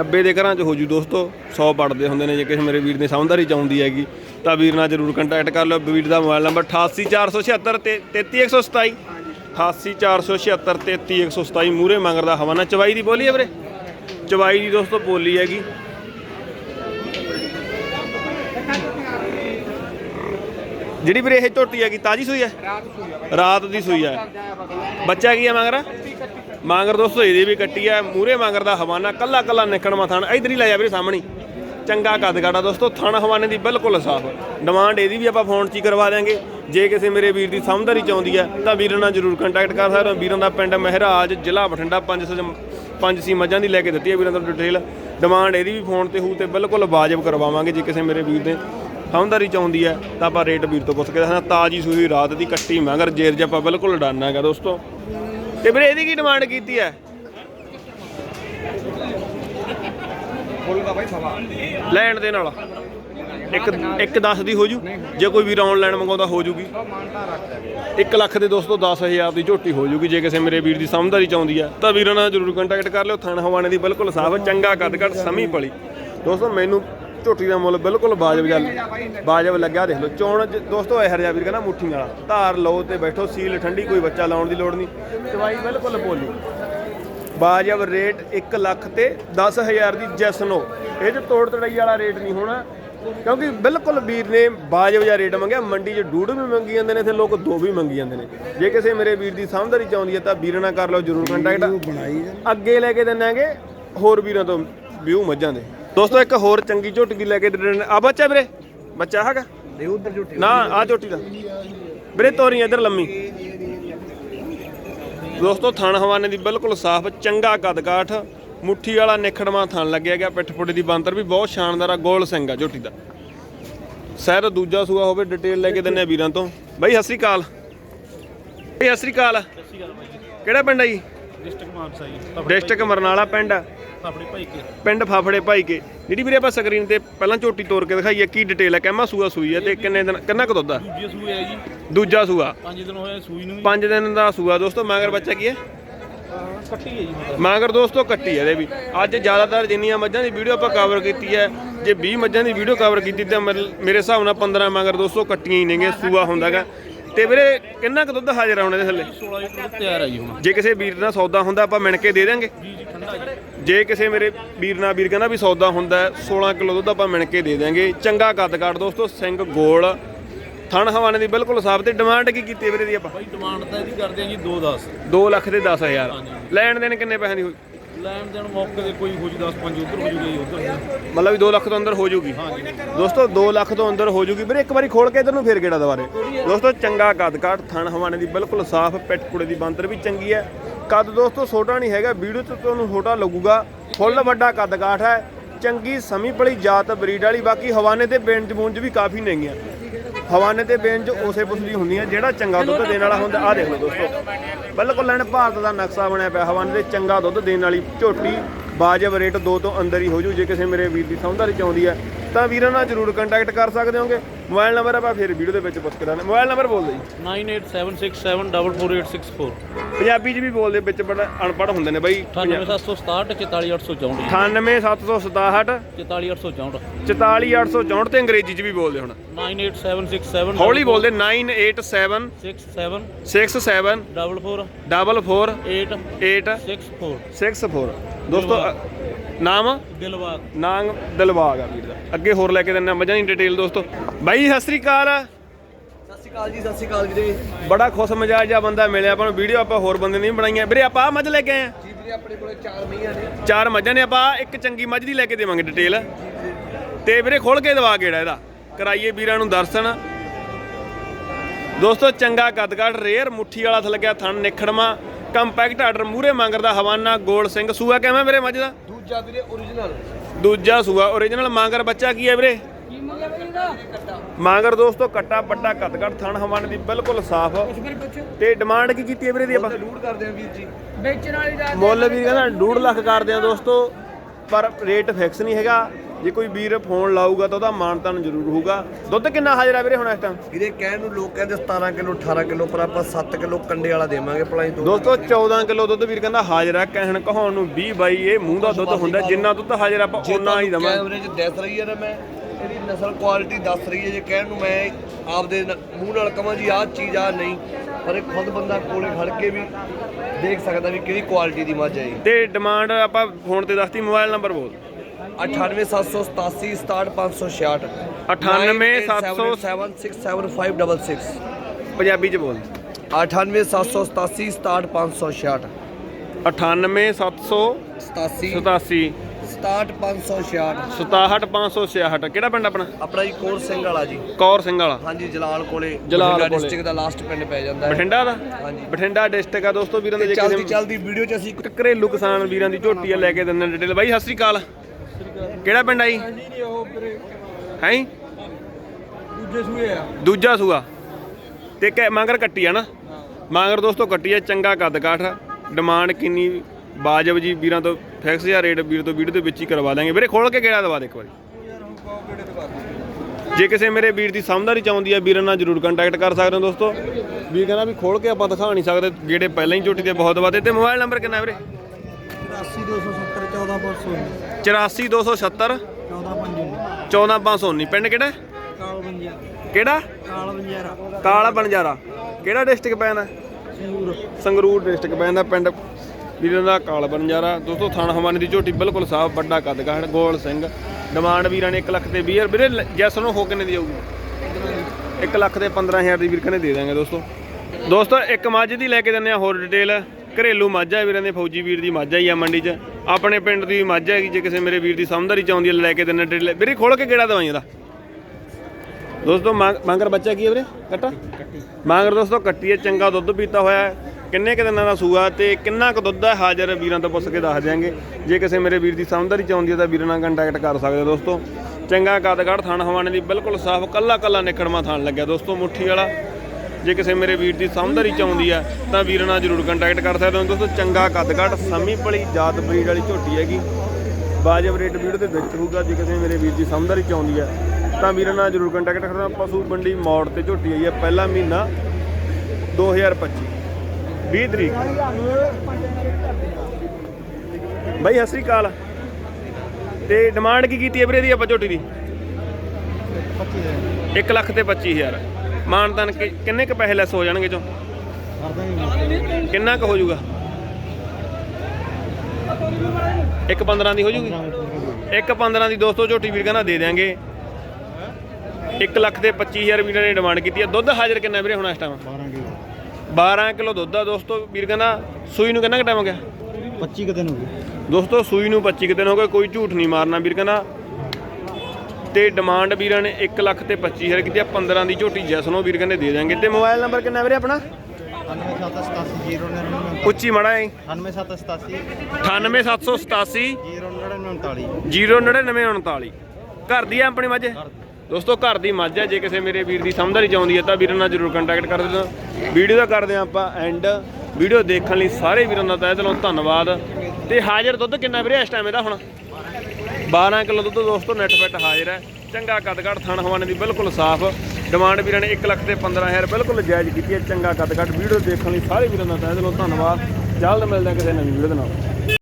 90 ਦੇ ਘਰਾਂ 'ਚ ਹੋ ਜੂ ਦੋਸਤੋ 100 ਪੜਦੇ ਹੁੰਦੇ ਨੇ ਜੇ ਕਿਸੇ ਮੇਰੇ ਵੀਰ ਨੇ ਸਮਝਦਾਰੀ ਚਾਹੁੰਦੀ ਹੈਗੀ। ਤਾਂ ਵੀਰ ਨਾਲ ਜਰੂਰ ਕੰਟੈਕਟ ਕਰ ਲਿਓ ਵੀਰ ਦਾ ਮੋਬਾਈਲ ਨੰਬਰ 88476 ਤੇ 33127 88476 33127 ਮੂਰੇ ਮੰਗਰ ਦਾ ਹਵਾਨਾ। ਚਵਾਈ ਦੀ ਬੋਲੀ ਹੈ ਵੀਰੇ? ਚਵਾਈ ਦੀ ਦੋਸਤੋ ਬੋਲੀ ਹੈਗੀ। ਜਿਹੜੀ ਵੀਰੇ ਇਹ ਝੋਟੀ ਹੈਗੀ ਤਾਜੀ ਸੂਈ ਹੈ? ਰਾਤ ਦੀ ਸੂਈ ਹੈ। ਬੱਚਾ ਕੀ ਹੈ ਮਗਰ? ਮਾਂਗਰ ਦੋਸਤੋ ਇਹਦੀ ਵੀ ਕੱਟੀ ਆ ਮੂਰੇ ਮਾਂਗਰ ਦਾ ਹਵਾਨਾ ਕੱਲਾ ਕੱਲਾ ਨਿਕਣ ਮਥਾਨ ਇਧਰ ਹੀ ਲੈ ਜਾ ਵੀਰੇ ਸਾਹਮਣੀ। ਚੰਗਾ ਕੱਦ ਕਾਟਾ ਦੋਸਤੋ ਥਣ ਹਵਾਨੇ ਦੀ ਬਿਲਕੁਲ ਸਾਫ਼। ਡਿਮਾਂਡ ਇਹਦੀ ਵੀ ਆਪਾਂ ਫੋਨ 'ਚ ਹੀ ਕਰਵਾ ਦਿਆਂਗੇ। ਜੇ ਕਿਸੇ ਮੇਰੇ ਵੀਰ ਦੀ ਸਮਝਦਾਰੀ ਚਾਹੁੰਦੀ ਹੈ ਤਾਂ ਵੀਰਾਂ ਨਾਲ ਜਰੂਰ ਕੰਟੈਕਟ ਕਰ ਸਕਦੇ ਹੋ। ਵੀਰਾਂ ਦਾ ਪਿੰਡ ਮਹਿਰਾਜ ਜ਼ਿਲ੍ਹਾ ਬਠਿੰਡਾ ਪੰਜ ਸਜ ਪੰਜ ਸੀ ਮੱਝਾਂ ਦੀ ਲੈ ਕੇ ਦਿੱਤੀ ਹੈ ਵੀਰਾਂ ਤੋਂ ਡਿਟੇਲ ਡਿਮਾਂਡ ਇਹਦੀ ਵੀ ਫੋਨ ਤੇ ਹੋਊ ਤੇ ਬਿਲਕੁਲ ਵਾਜਬ ਕਰਵਾਵਾਂਗੇ ਜੇ ਕਿਸੇ ਮੇਰੇ ਵੀਰ ਦੇ ਸਮਝਦਾਰੀ ਚਾਹੁੰਦੀ ਹੈ, ਤਾਂ ਆਪਾਂ ਰੇਟ ਵੀਰ ਤੋਂ ਪੁੱਛ ਕੇ ਦੱਸਣਾ। ਤਾਜੀ ਸੂਈ ਰਾਤ ਦੀ ਕੱਟੀ ਮਗਰ ਜੇਰ 'ਚ ਆਪਾਂ ਬਿਲਕੁਲ ਡਾਨਾ ਹੈਗਾ ਦੋਸਤੋ। ਤੇ ਵੀਰੇ, ਇਹਦੀ ਕੀ ਡਿਮਾਂਡ ਕੀਤੀ ਹੈ? ਬੋਲੂਗਾ ਭਾਈ ਸਵਾ ਲੈਣ ਦੇ ਨਾਲ। ਇੱਕ ਇੱਕ 10 ਦੀ ਹੋ ਜੂ ਜੇ ਕੋਈ ਵੀਰ ਆਨਲਾਈਨ ਮੰਗਾਉਂਦਾ ਹੋ ਜੂਗੀ ਮਾਨਤਾ 1 ਲੱਖ ਦੇ ਦੋਸਤੋ 10000 ਦੀ ਝੋਟੀ ਹੋ ਜੂਗੀ ਜੇ ਕਿਸੇ ਮੇਰੇ ਵੀਰ ਦੀ ਸਮਝਦਾਰੀ ਚਾਹੁੰਦੀ ਆ ਤਾਂ ਵੀਰਾਂ ਨਾਲ ਜਰੂਰ ਕੰਟੈਕਟ ਕਰ ਲਿਓ। ਥਣ ਹਵਾਣੇ ਦੀ ਬਿਲਕੁਲ ਸਾਫ਼, ਚੰਗਾ ਕੱਦ ਕੱਦ ਸਮੀ ਪਲੀ ਦੋਸਤੋ, ਮੈਨੂੰ ਝੋਟੀ ਦਾ ਮੁੱਲ ਬਿਲਕੁਲ ਵਾਜਬ ਗੱਲ ਵਾਜਬ ਲੱਗਿਆ ਦੇਖ ਲਓ। ਚੋਣ ਜ- ਦੋਸਤੋ ਇਹ ਹਰਿਆ ਵੀਰ ਕਹਿੰਦਾ ਮੁੱਠੀ ਵਾਲਾ। ਧਾਰ ਲਓ ਤੇ ਬੈਠੋ ਸੀਲ ਠੰਡੀ ਕੋਈ ਬੱਚਾ ਲਾਉਣ ਦੀ ਲੋੜ ਨਹੀਂ। ਦਵਾਈ ਬਿਲਕੁਲ ਬੋਲੀ। ਵਾਜਬ ਰੇਟ 1 ਲੱਖ ਤੇ 10000 ਦੀ ਜੈਸਨੋ ਇਹ ਚ ਤੋੜ ਤੜਾਈ ਵਾਲਾ ਰੇਟ ਨਹੀਂ ਹੋਣਾ ਕਿਉਂਕਿ ਬਿਲਕੁਲ ਵੀਰ ਨੇ ਵਾਜਬ ਜਿਹਾ ਰੇਟ ਮੰਗਿਆ। ਮੰਡੀ 'ਚ ਡੂਢ ਵੀ ਮੰਗੀ ਜਾਂਦੇ ਨੇ ਤੇ ਲੋਕ ਦੋ ਵੀ ਮੰਗੀ ਜਾਂਦੇ ਨੇ। ਜੇ ਕਿਸੇ ਮੇਰੇ ਵੀਰ ਦੀ ਸਮਝਦਾਰੀ ਚਾਹੁੰਦੀ ਹੈ ਤਾਂ ਵੀਰਾਂ ਨਾਲ ਕਰ ਲਓ ਜਰੂਰ ਕੰਟੈਕਟ ਅੱਗੇ ਲੈ ਕੇ ਦਿੰਨਾਂਗੇ ਹੋਰ ਵੀਰਾਂ ਤੋਂ ਵਿਊ ਮੱਝਾਂ ਦੇ। ਦੋਸਤੋ ਇੱਕ ਹੋਰ ਚੰਗੀ ਝੋਟੀ ਲੈ ਕੇ ਦੇ ਆ ਬੱਚਾ ਵੀਰੇ ਬੱਚਾ ਹੈਗਾ? ਦੇ ਉਧਰ ਝੂਠੀ ਨਾ ਆ ਝੋਟੀ ਦਾ। ਵੀਰੇ ਤੋਰੀ ਇੱਧਰ ਲੰਮੀ। ਦੋਸਤੋ ਥਣ ਹਵਾਨੇ ਦੀ ਬਿਲਕੁਲ ਸਾਫ਼ ਚੰਗਾ ਕੱਦ ਕਾਠ ਮੁੱਠੀ ਵਾਲਾ ਨਿਖੜਵਾ ਥਣ ਲੱਗਿਆ ਗਿਆ ਪਿੱਠ ਪੁੱਠ ਦੀ ਬੰਤਰ ਵੀ ਬਹੁਤ ਸ਼ਾਨਦਾਰ ਆ ਗੋਲ ਸਿੰਘ ਆ ਝੋਟੀ ਦਾ। ਸਹਿਰ ਦੂਜਾ ਸੂਆ ਹੋਵੇ ਡਿਟੇਲ ਲੈ ਕੇ ਦਿੰਨੇ ਆ ਵੀਰਾਂ ਤੋਂ। ਬਾਈ ਸਤਿ ਸ੍ਰੀ ਅਕਾਲ। ਬਈ ਸਤਿ ਸ੍ਰੀ ਅਕਾਲ। ਕਿਹੜਾ ਪਿੰਡ ਆ ਜੀ? ਡਿਸਟ੍ਰਿਕਟ ਮਾਨਸਾ ਜੀ ਡਿਸਟ੍ਰਿਕਟ ਮਰਨਾਲਾ ਪਿੰਡ ਆ। ਆਪਣੇ ਭਾਈ ਕੇ। ਪਿੰਡ ਫਾਫੜੇ ਭਾਈ ਕੇ। ਜਿਹੜੀ ਵੀਰੇ ਆਪਾਂ ਸਕਰੀਨ ਤੇ ਪਹਿਲਾਂ ਝੋਟੀ ਤੋੜ ਕੇ ਦਿਖਾਈ ਹੈ ਕੀ ਡਿਟੇਲ ਹੈ? ਕਹਿਮਾ ਸੂਆ ਸੂਈ ਹੈ ਤੇ ਕਿੰਨੇ ਦਿਨ ਕਿੰਨਾ ਕੁ ਦੁੱਧ ਆ? ਦੂਜੇ ਸੂਏ ਹੈ ਜੀ। ਦੂਜਾ ਸੂਆ। 5 ਦਿਨ ਹੋਏ ਸੂਈ ਨੂੰ 5 ਦਿਨ ਦਾ ਸੂਆ। ਦੋਸਤੋ ਮਗਰ ਬੱਚਾ ਕੀ ਹੈ? ਕੱਟੀ ਹੈ ਜੀ ਮਤਲਬ ਮਗਰ ਦੋਸਤੋ ਕੱਟੀ ਹੈ ਇਹਦੇ ਵੀ। ਅੱਜ ਜ਼ਿਆਦਾਤਰ ਜਿੰਨੀਆਂ ਮੱਝਾਂ ਦੀ ਵੀਡੀਓ ਆਪਾਂ ਕਵਰ ਕੀਤੀ ਹੈ ਜੇ 20 ਮੱਝਾਂ ਦੀ ਵੀਡੀਓ ਕਵਰ ਕੀਤੀ ਤਾਂ ਮੇਰੇ ਹਿਸਾਬ ਨਾਲ 15 ਮਗਰ ਦੋਸਤੋ ਕੱਟੀਆਂ ਹੀ ਨੇਗੇ ਸੂਆ ਹੁੰਦਾਗਾ। ਤੇ ਵੀਰੇ ਕਿੰਨਾ ਕੁ ਦੁੱਧ ਹਾਜ਼ਰ ਆਉਣੇ ਦੇ ਥੱਲੇ? 16 ਲੀਟਰ ਤਿਆਰ ਹੈ ਜੀ ਹੁਣ। ਜੇ ਕਿਸੇ ਵੀਰ ਨਾਲ ਸੌਦਾ ਹੁੰਦਾ ਆਪਾਂ ਮਿਣ ਕੇ ਦੇ ਦਾਂਗੇ ਜੀ ਜੀ ਠੰਡਾ ਜੀ। ਜੇ ਕਿਸੇ ਮੇਰੇ ਵੀਰ ਨਾਲ ਵੀਰ ਕਹਿੰਦਾ ਵੀ ਸੌਦਾ ਹੁੰਦਾ ਹੈ, 16 ਕਿਲੋ ਦੁੱਧ ਆਪਾਂ ਮਿਣ ਕੇ ਦੇ ਦਾਂਗੇ ਚੰਗਾ ਕੱਦ ਕਾਟ ਦੋਸਤੋ ਸਿੰਘ ਗੋਲ। ਥਣ ਹਵਾਨੇ ਦੀ ਬਿਲਕੁਲ ਸਾਫ਼ ਤੇ ਡਿਮਾਂਡ ਕੀ ਕੀਤੀ ਵੀਰੇ ਦੀ ਆਪਾਂ? ਭਾਈ ਡਿਮਾਂਡ ਤਾਂ ਇਹਦੀ ਕਰਦੇ ਆ ਜੀ 210 2 ਲੱਖ ਦੇ 10000 ਲੈਣ ਦੇਣ ਕਿੰਨੇ ਪੈਸਿਆਂ ਦੀ ਹੋਈ? ਲੈਣ ਦੇਣ ਮੌਕੇ ਤੇ ਕੋਈ ਹੋ ਜੀ 10 5 ਉਧਰ ਹੋ ਜੂਗੀ ਉਧਰ ਮਤਲਬ ਵੀ 2 ਲੱਖ ਤੋਂ ਅੰਦਰ ਹੋ ਜੂਗੀ। ਦੋਸਤੋ 2 ਲੱਖ ਤੋਂ ਅੰਦਰ ਹੋ ਜੂਗੀ। ਵੀਰੇ ਇੱਕ ਵਾਰੀ ਖੋਲ ਕੇ ਇਧਰ ਨੂੰ ਫੇਰ ਗੇੜਾ ਦੁਬਾਰੇ? ਦੋਸਤੋ ਚੰਗਾ ਕੱਦ ਕਾਟ ਥਣ ਹਵਾਨੇ ਦੀ ਬਿਲਕੁਲ ਸਾਫ਼ ਪਿੱਠ ਪੁੜੇ ਦੀ ਬੰਤਰ ਵੀ ਚੰਗੀ ਹੈ। ਕੱਦ ਦੋਸਤੋ ਛੋਟਾ ਨਹੀਂ ਹੈਗਾ। ਵੀਡੀਓ 'ਚ ਤੁਹਾਨੂੰ ਛੋਟਾ ਲੱਗੂਗਾ। ਫੁੱਲ ਵੱਡਾ ਕੱਦ ਕਾਠ ਹੈ। ਚੰਗੀ ਸਮੀ ਪਲੀ ਜਾਤ ਬਰੀਡ ਵਾਲੀ ਬਾਕੀ ਹਵਾਨੇ ਤੇ ਬੇਂਜ ਬੂੰਜ ਵੀ ਕਾਫੀ ਨੇਗੀਆਂ। ਹਵਾਨੇ ਤੇ ਬੇਂਜ ਉਸੇ ਪੁੱਛ ਦੀ ਹੁੰਦੀ ਹੈ ਜਿਹੜਾ ਚੰਗਾ ਦੁੱਧ ਦੇਣ ਵਾਲਾ ਹੁੰਦਾ ਆ ਦੇਖ ਲਓ ਦੋਸਤੋ। ਬਿਲਕੁਲ ਲੈਣ ਭਾਰਤ ਦਾ ਨਕਸ਼ਾ ਬਣਿਆ ਪਿਆ, ਹਵਾਨੇ ਦੇ ਚੰਗਾ ਦੁੱਧ ਦੇਣ ਵਾਲੀ ਝੋਟੀ ਬਾਜਬ ਰੇਟ 2 ਤੋਂ ਅੰਦਰ ਹੀ ਹੋ ਜੂ, ਜੇ ਕਿਸੇ ਮੇਰੇ ਵੀਰ ਦੀ ਸਮਝਦਾਰੀ ਚਾਹੁੰਦੀ ਹੈ ਤਾਂ ਵੀਰਾਂ ਨਾਲ ਜਰੂਰ ਕੰਟੈਕਟ ਕਰ ਸਕਦੇ ਹੋਗੇ ਮੋਬਾਈਲ ਨੰਬਰ ਆਪਾਂ ਫਿਰ ਵੀਡੀਓ ਦੇ ਵਿੱਚ ਪੁੱਛ ਕਰਾਂਗੇ ਮੋਬਾਈਲ ਨੰਬਰ ਬੋਲ ਦਿਓ ਜੀ 9876744864 ਪੰਜਾਬੀ 'ਚ ਵੀ ਬੋਲਦੇ ਵਿੱਚ ਬੜਾ ਅਨਪੜ੍ਹ ਹੁੰਦੇ ਨੇ ਬਾਈ 98767 44864 98767 44864 ਤੇ ਅੰਗਰੇਜ਼ੀ 'ਚ ਵੀ ਬੋਲਦੇ ਹੁਣ 98767 ਹੌਲੀ ਬੋਲਦੇ 987 67 67 44 44 8 8 64 64 ਦੋਸਤੋ ਨਾਮ? ਦਿਲਬਾਗ। ਨਾਮ ਦਿਲਬਾਗ ਆ ਵੀਰ ਦਾ। ਅੱਗੇ ਹੋਰ ਲੈ ਕੇ ਦਿੰਦੇ ਆ ਮੱਝਾਂ ਦੀ ਡਿਟੇਲ ਦੋਸਤੋ। ਬਾਈ ਸਤਿ ਸ੍ਰੀ ਅਕਾਲ। ਸਤਿ ਸ਼੍ਰੀ ਅਕਾਲ ਜੀ ਸਤਿ ਸ਼੍ਰੀ ਅਕਾਲ ਵੀਰੇ। ਬੜਾ ਖੁਸ਼ ਮਜਾਜ ਆ ਬੰਦਾ ਮਿਲਿਆ ਆਪਾਂ ਨੂੰ। ਵੀਡੀਓ ਆਪਾਂ ਹੋਰ ਬੰਦੇ ਨਹੀਂ ਬਣਾਈਆਂ। ਵੀਰੇ ਆਪਾਂ ਮੱਝ ਲੈ ਕੇ ਆਏ ਆ ਜੀ ਵੀਰੇ ਆਪਣੇ ਕੋਲੇ ਚਾਰ ਮਹੀਆਂ ਨੇ। ਚਾਰ ਮੱਝਾਂ ਨੇ। ਆਪਾਂ ਇੱਕ ਚੰਗੀ ਮੱਝ ਦੀ ਲੈ ਕੇ ਦੇਵਾਂਗੇ ਡਿਟੇਲ ਤੇ ਵੀਰੇ ਖੋਲ ਕੇ ਦਵਾ ਗੇੜਾ ਇਹਦਾ। ਕਰਾਈਏ ਵੀਰਾਂ ਨੂੰ ਦਰਸ਼ਨ। ਦੋਸਤੋ ਚੰਗਾ ਕੱਦਕਾਠ ਰੇਅਰ ਮੁੱਠੀ ਵਾਲਾ ਥ ਲੱਗਿਆ ਥਣ ਨਿਖੜਮਾ। ਕੰਪੈਕਟ ਆਰਡਰ ਮੂਰੇ ਮੰਗਰਦਾ ਹਵਾਨਾ। ਗੋਲ ਸਿੰਘ। ਸੂਆ ਕਿਵੇਂ ਵੀਰੇ ਮੱਝ ਦਾ? ਦੂਜਾ ਵੀਰੇ origignal ਦੂਜਾ ਸੂਆ ਓਰੀਜਨਲ ਮਾਂਗਰ ਬੱਚਾ ਕੀ ਹੈ ਵੀਰੇ? ਮਾਂਗਰ ਦੋਸਤੋ ਕੱਟਾ ਪੱਟਾ ਕੱਦਕਾਠ ਥਣ ਹਵਾਨੇ ਦੀ ਬਿਲਕੁਲ ਸਾਫ਼। ਤੇ ਡਿਮਾਂਡ ਕੀ ਕੀਤੀ ਹੈ ਵੀਰੇ ਦੀ ਆਪਾਂ? ਡੂਡ ਕਰਦੇ ਆ ਵੀਰ ਜੀ। ਮੁੱਲ ਵੀ ਕਹਿੰਦਾ 2.5 ਲੱਖ ਕਰਦੇ ਆ ਦੋਸਤੋ ਪਰ ਰੇਟ ਫਿਕਸ ਨਹੀਂ ਹੈਗਾ। ਜੇ ਕੋਈ ਵੀਰ ਫੋਨ ਲਾਊਗਾ ਤਾਂ ਉਹਦਾ ਮਾਨਤਾਨ ਜ਼ਰੂਰ ਹੋਊਗਾ। ਦੁੱਧ ਕਿੰਨਾ ਹਾਜ਼ਰ ਆ ਵੀਰੇ ਹੁਣ ਇਸ ਟਾਈਮ ਵੀਰੇ ਕਹਿਣ ਨੂੰ ਲੋਕ ਕਹਿੰਦੇ 17 ਕਿਲੋ 18 ਕਿਲੋ ਪਰ ਆਪਾਂ 7 ਕਿਲੋ ਕੰਡੇ ਵਾਲਾ ਦੇਵਾਂਗੇ ਭਲਾਈ ਦੋ ਦੋਸਤੋ 14 ਕਿਲੋ ਦੁੱਧ ਵੀਰ ਕਹਿੰਦਾ ਹਾਜ਼ਰ ਆ ਕਹਿਣ ਕਹਾਉਣ ਨੂੰ 20 ਬਾਈ ਇਹ ਮੂੰਹ ਦਾ ਦੁੱਧ ਹੁੰਦਾ ਜਿੰਨਾ ਦੁੱਧ ਹਾਜ਼ਰ ਆਪਾਂ ਓਨਾ ਹੀ ਦਵਾਂ ਕੈਮਰੇ 'ਚ ਦੱਸ ਰਹੀ ਹੈ ਨਾ ਮੈਂ ਇਹਦੀ ਨਸਲ ਕੁਆਲਿਟੀ ਦੱਸ ਰਹੀ ਹੈ ਜੇ ਕਹਿਣ ਨੂੰ ਮੈਂ ਆਪਦੇ ਮੂੰਹ ਨਾਲ ਕਹਾਂ ਜੀ ਆਹ ਚੀਜ਼ ਆ ਨਹੀਂ ਪਰ ਇਹ ਖੁਦ ਬੰਦਾ ਕੋਲੇ ਖੜ ਕੇ ਵੀ ਦੇਖ ਸਕਦਾ ਵੀ ਕਿਹੜੀ ਕੁਆਲਿਟੀ ਦੀ ਮੱਝ ਹੈ ਇਹ। ਤੇ ਡਿਮਾਂਡ ਆਪਾਂ ਫੋਨ ਤੇ ਦੱਸਤੀ ਮੋਬਾਈਲ ਨੰਬਰ ਬੋਲ। 98787 67566 9877 ਪੰਜਾਬੀ ਚ ਬੋਲ। 98787 67566 98700 87 87 67566 67566 ਕਿਹੜਾ ਪਿੰਡ ਆਪਣਾ? ਆਪਣਾ ਜੀ ਕੋਰ ਸਿੰਘ ਵਾਲਾ ਜੀ। ਕੌਰ ਸਿੰਘ ਵਾਲਾ। ਹਾਂਜੀ ਜਲਾਲ ਕੋਲੇ। ਜਲਾਲ ਕੋਲੇ। ਡਿਸਟ੍ਰਿਕਟ ਦਾ ਲਾਸਟ ਪਿੰਡ ਪੈ ਜਾਂਦਾ ਹੈ। ਬਠਿੰਡਾ ਦਾ? ਹਾਂਜੀ। ਬਠਿੰਡਾ ਡਿਸਟ੍ਰਿਕਟ ਆ ਦੋਸਤੋ ਵੀਰਾਂ ਦੇ ਜੇ ਚੱਲਦੀ ਕਿਸੇ ਚੱਲਦੀ ਵੀਡੀਓ 'ਚ ਅਸੀਂ ਇੱਕ ਘਰੇਲੂ ਕਿਸਾਨ ਵੀਰਾਂ ਦੀ ਝੋਟੀ ਲੈ ਕੇ ਦਿੰਦੇ ਡਿਟੇਲ ਬਾਈ ਸਤਿ ਸ੍ਰੀ ਅਕਾਲ। ਕਿਹੜਾ ਪਿੰਡ ਆ ਜੀ? ਹੈ? ਦੂਜੇ ਸੂਏ ਆ। ਦੂਜਾ ਸੂਆ। ਤੇ ਕੈ ਮਾਂਗਰ ਕੱਟੀ ਆ ਨਾ? ਮਾਂਗਰ ਦੋਸਤੋ ਕੱਟੀ ਆ ਚੰਗਾ ਕੱਦ ਕਾਠ ਡਿਮਾਂਡ ਕਿੰਨੀ ਬਾਜਬ ਜੀ ਵੀਰਾਂ ਤੋਂ ਫਿਕਸ ਜਾਂ ਰੇਟ ਵੀਰ ਤੋਂ ਵੀਡੀਓ ਦੇ ਵਿੱਚ ਹੀ ਕਰਵਾ ਦਾਂਗੇ ਵੀਰੇ ਖੋਲ ਕੇ ਕਿਹੜਾ ਦਵਾ ਦੇ ਇੱਕ ਵਾਰੀ? ਜੇ ਕਿਸੇ ਮੇਰੇ ਵੀਰ ਦੀ ਸਮਝਦਾਰੀ ਚਾਹੁੰਦੀ ਆ ਵੀਰਾਂ ਨਾਲ ਜਰੂਰ ਕੰਟੈਕਟ ਕਰ ਸਕਦੇ ਹੋ ਦੋਸਤੋ। ਵੀਰ ਕਹਿੰਦਾ ਵੀ ਖੋਲ ਕੇ ਆਪਾਂ ਦਿਖਾ ਨਹੀਂ ਸਕਦੇ ਗੇੜੇ ਪਹਿਲਾਂ ਹੀ ਝੋਟੀ ਦੇ ਬਹੁਤ ਵਾਦੇ ਤੇ ਮੋਬਾਈਲ ਨੰਬਰ ਕਿੰਨਾ ਵੀਰੇ? 80270 14519 84270 14519 14519 ਪਿੰਡ ਕਿਹੜਾ ਕਾਲ ਬੰਜਿਆ ਕਿਹੜਾ ਕਾਲ ਬੰਜਿਆ ਕਾਲਾ ਬਣਜਾਰਾ ਕਿਹੜਾ ਡਿਸਟ੍ਰਿਕਟ ਪੈਂਦਾ ਸੰਗੂਰ ਸੰਗਰੂਰ ਡਿਸਟ੍ਰਿਕਟ ਪੈਂਦਾ ਪਿੰਡ। ਵੀਰਾਂ ਦਾ ਕਾਲਾ ਬਣਜਾਰਾ ਦੋਸਤੋ, ਥਾਣਾ ਹਵਾਨੇ ਦੀ ਝੋਟੀ ਬਿਲਕੁਲ ਸਾਫ਼, ਵੱਡਾ ਕੱਦ ਕਾਠ ਗੋਲ ਸਿੰਘ। ਡਿਮਾਂਡ ਵੀਰਾਂ ਨੇ 1 ਲੱਖ ਤੇ 20 ਵੀਰੇ ਜੈਸ ਨੂੰ ਹੋ ਕਿੰਨੇ ਦੀ ਆਊਗੀ? 1 ਲੱਖ ਤੇ 15000 ਦੀ ਵੀਰ ਕਹਿੰਦੇ ਦੇ ਦਾਂਗੇ ਦੋਸਤੋ। ਦੋਸਤੋ, ਇੱਕ ਮੱਝ ਦੀ ਲੈ ਕੇ ਦਿੰਦੇ ਆ ਹੋਰ ਡਿਟੇਲ ਘਰੇਲੂ ਮੱਝ ਹੈ ਵੀਰਾਂ ਦੇ, ਫੌਜੀ ਵੀਰ ਦੀ ਮੱਝ ਹੀ ਆ ਮੰਡੀ 'ਚ। ਆਪਣੇ ਪਿੰਡ ਦੀ ਮੱਝ ਹੈਗੀ ਜੇ ਕਿਸੇ ਮੇਰੇ ਵੀਰ ਦੀ ਸਮਝਦਾਰੀ ਚਾਹੁੰਦੀ ਹੈ ਲੈ ਕੇ ਦਿੰਦੇ ਡਿਟੇਲ ਵੀਰੇ ਖੋਲ ਕੇ ਕਿਹੜਾ ਦਵਾਈਆਂ ਦਾ? ਦੋਸਤੋ ਮਾਂਗਰ ਬੱਚਾ ਕੀ ਹੈ ਵੀਰੇ? ਕੱਟਾ? ਮਾਂਗਰ ਦੋਸਤੋ ਕੱਟੀ ਹੈ ਚੰਗਾ ਦੁੱਧ ਪੀਤਾ ਹੋਇਆ ਕਿੰਨੇ ਕੁ ਦਿਨਾਂ ਦਾ ਸੂਆ ਤੇ ਕਿੰਨਾ ਕੁ ਦੁੱਧ ਹੈ? ਹਾਜ਼ਰ ਵੀਰਾਂ ਤੋਂ ਪੁੱਛ ਕੇ ਦੱਸ ਦਿਆਂਗੇ। ਜੇ ਕਿਸੇ ਮੇਰੇ ਵੀਰ ਦੀ ਸਮਝਦਾਰੀ ਚਾਹੁੰਦੀ ਹੈ ਤਾਂ ਵੀਰਾਂ ਨਾਲ ਕੰਟੈਕਟ ਕਰ ਸਕਦੇ ਹੋ ਦੋਸਤੋ। ਚੰਗਾ ਕਦਗੜ ਥਣ ਹਵਾਨੇ ਦੀ ਬਿਲਕੁਲ ਸਾਫ਼ ਕੱਲਾ ਕੱਲਾ ਨਿਕੜਮਾ ਥਣ ਲੱਗਿਆ ਦੋਸਤੋ ਮੁੱਠੀ ਵਾਲਾ। ਜੇ ਕਿਸੇ ਮੇਰੇ ਵੀਰ ਦੀ ਸਮਝਦਾਰੀ ਆਉਂਦੀ ਹੈ ਤਾਂ ਵੀਰਾਂ ਨਾਲ ਜਰੂਰ ਕੰਟੈਕਟ ਕਰ ਸਕਦੇ ਹੋ। ਦੋਸਤੋ, ਚੰਗਾ ਕਦਗੜ ਸਮੀ ਭਲੀ ਜਾਤ ਬਰੀਡ ਵਾਲੀ ਝੋਟੀ ਹੈਗੀ। ਵਾਜਬ ਰੇਟ ਵੀਡੀਓ ਦੇ ਵਿੱਚ ਹੋਊਗਾ, ਜੇ ਕਿਸੇ ਮੇਰੇ ਵੀਰ ਦੀ ਸਮਝਦਾਰੀ ਆਉਂਦੀ ਹੈ ਤਾਂ ਵੀਰਾਂ ਨਾਲ ਜਰੂਰ ਕੰਟੈਕਟ ਕਰਨਾ ਪਸ਼ੂ ਮੰਡੀ ਮੋੜ ਤੇ ਝੋਟੀ ਆਈ ਹੈ ਪਹਿਲਾ ਮਹੀਨਾ 2025 20 ਤਰੀਕ। ਬਾਈ, ਸਤਿ ਸ੍ਰੀ ਅਕਾਲ। ਤੇ ਡਿਮਾਂਡ ਕੀ ਕੀਤੀ ਹੈ ਵੀਰੇ ਦੀ ਆਪਾਂ ਝੋਟੀ ਦੀ? 1 ਲੱਖ ਤੇ 25000 ਮਾਨਤਨ ਕਿ- ਕਿੰਨੇ ਕ ਪੈਸੇ ਲੈਸ ਹੋ ਜਾਣਗੇ ਚੋਂ? ਕਿੰਨਾ ਕ ਹੋ ਜਾਊਗਾ? ਇੱਕ 15 ਦੀ ਹੋ ਜੂਗੀ ਇੱਕ 15 ਦੀ ਦੋਸਤੋ ਝੋਟੀ ਵੀਰ ਕਹਿੰਦਾ ਦੇ ਦਿਆਂਗੇ। 1 ਲੱਖ ਤੇ 25000 ਵੀਰਾਂ ਨੇ ਡਿਮਾਂਡ ਕੀਤੀ ਹੈ ਦੁੱਧ ਹਾਜ਼ਰ ਕਿੰਨਾ ਵੀਰੇ ਹੁਣ ਇਸ ਟਾਈਮ 12 ਕਿਲੋ। ਦੁੱਧ ਆ ਦੋਸਤੋ ਵੀਰ ਕਹਿੰਦਾ। ਸੂਈ ਨੂੰ ਕਿੰਨਾ ਕੁ ਟਾਈਮ ਹੋ ਗਿਆ? 25 ਦਿਨ ਹੋ ਗਏ। ਦੋਸਤੋ ਸੂਈ ਨੂੰ 25 ਕੁ ਦਿਨ ਹੋ ਗਏ ਕੋਈ ਝੂਠ ਨਹੀਂ ਮਾਰਨਾ ਵੀਰ ਕਹਿੰਦਾ। ਤੇ ਡਿਮਾਂਡ ਵੀਰਾਂ ਨੇ 1 ਲੱਖ ਤੇ 25000 ਕੀਤੀ ਆ 15 ਦੀ ਝੋਟੀ ਜੈਸ ਨੂੰ ਵੀਰ ਕਹਿੰਦੇ ਦੇ ਦਿਆਂਗੇ। ਤੇ ਮੋਬਾਈਲ ਨੰਬਰ ਕਿੰਨਾ ਵੀਰੇ ਆਪਣਾ? 98787 ਉੱਚੀ ਮੜਾ ਹੈ 98787 98787 0999 09939 ਘਰ ਦੀ ਆ ਆਪਣੀ ਮੱਝ? ਦੋਸਤੋ ਘਰ ਦੀ ਮੱਝ ਹੈ ਜੇ ਕਿਸੇ ਮੇਰੇ ਵੀਰ ਦੀ ਸਮਝਦਾਰੀ ਚਾਹੁੰਦੀ ਹੈ ਤਾਂ ਵੀਰਾਂ ਨਾਲ ਜਰੂਰ ਕੰਟੈਕਟ ਕਰ ਦਿਓ। ਵੀਡੀਓ ਦਾ ਕਰਦੇ ਹਾਂ ਆਪਾਂ ਐਂਡ ਵੀਡੀਓ ਦੇਖਣ ਲਈ ਸਾਰੇ ਵੀਰਾਂ ਦਾ ਤਹਿ ਦਿਲੋਂ ਧੰਨਵਾਦ। ਤੇ ਹਾਜ਼ਰ ਦੁੱਧ ਕਿੰਨਾ ਵੀਰੇ ਇਸ ਟਾਈਮ ਇਹਦਾ ਹੁਣ? 12 ਕਿਲੋ ਦੁੱਧ ਦੋਸਤੋ ਨੈਟ ਫਿੱਟ ਹਾਜ਼ਰ ਹੈ। ਚੰਗਾ ਕਦਗੜ ਥਣ ਹਵਾਨੇ ਦੀ ਬਿਲਕੁਲ ਸਾਫ਼। ਡਿਮਾਂਡ ਵੀਰਾਂ ਨੇ 1 ਲੱਖ ਤੇ 15000 ਬਿਲਕੁਲ ਜਾਇਜ਼ ਕੀਤੀ ਹੈ। ਚੰਗਾ ਕਦਗੜ ਵੀਡੀਓ ਦੇਖਣ ਲਈ ਸਾਰੇ ਵੀਰਾਂ ਦਾ ਤਹਿ ਦਿਲੋਂ ਧੰਨਵਾਦ। ਜਲਦ ਮਿਲਦੇ ਹਾਂ ਕਿਸੇ ਨਵੀਂ ਵੀਡੀਓ ਦੇ ਨਾਲ।